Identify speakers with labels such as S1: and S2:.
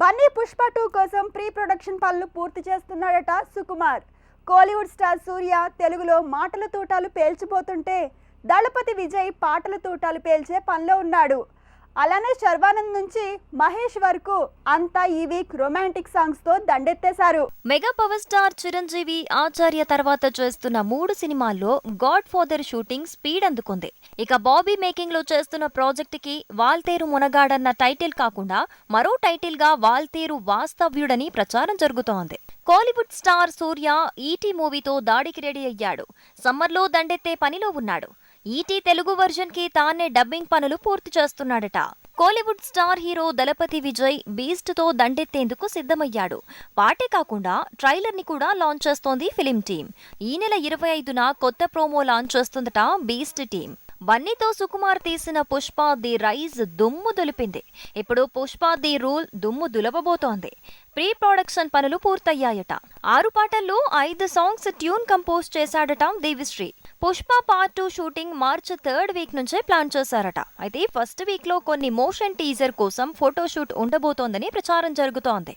S1: Bunny Pushpa two కోసం pre production పనులు పూర్తి చేస్తున్నాడట సుకుమార్. కోలీవుడ్ స్టార్ సూర్య తెలుగులో మాటల తూటాలు పేల్చిపోతుంటే దళపతి విజయ్ పాటల తూటాలు పేల్చే పనిలో ఉన్నాడు. అలానే శర్వానంద్ నుంచి మహేష్ వరకు అంతా ఈ వీక్ రొమాంటిక్ సాంగ్స్తో దండెత్తేశారు.
S2: Mega power star Chiranjeevi Acharya తర్వాత చేస్తున్న మూడు సినిమాల్లో గాడ్ ఫాదర్ షూటింగ్ స్పీడ్ అందుకుంది. ఇక బాబీ మేకింగ్లో చేస్తున్న ప్రాజెక్ట్కి వాల్తేరు మునగాడన్న టైటిల్ కాకుండా మరో టైటిల్గా వాల్తేరు వాస్తవ్యుడని ప్రచారం జరుగుతోంది. కోలీవుడ్ స్టార్ సూర్య ఈటీ మూవీతో దాడికి రెడీ అయ్యాడు. సమ్మర్లో దండెత్తే పనిలో ఉన్నాడు. ఈటీ తెలుగు వర్జన్కి తానే డబ్బింగ్ పనులు పూర్తి చేస్తున్నాడట. కోలీవుడ్ స్టార్ హీరో దళపతి విజయ్ బీస్ట్తో దండెత్తేందుకు సిద్ధమయ్యాడు. పాటే కాకుండా ట్రైలర్ని కూడా లాంచ్ చేస్తోంది ఫిలిం టీం ఈ నెల ఇరవై ఐదున కొత్త ప్రోమో లాంచ్ చేస్తుందట బీస్ట్ టీం బన్నీతో సుకుమార్ తీసిన పుష్ప ది రైజ్ దుమ్ము దులిపింది. ఇప్పుడు పుష్ప ది రూల్ దుమ్ము దులపబోతోంది ప్రీ ప్రొడక్షన్ పనులు పూర్తయ్యాయట. ఆరు పాటల్లో ఐదు సాంగ్స్ ట్యూన్ కంపోజ్ చేశాడట Devisri. Pushpa part two shooting March third week నుంచే ప్లాన్ చేశారట. అయితే ఫస్ట్ వీక్లో కొన్ని మోషన్ టీజర్ కోసం ఫోటోషూట్ ఉండబోతోందని ప్రచారం జరుగుతోంది.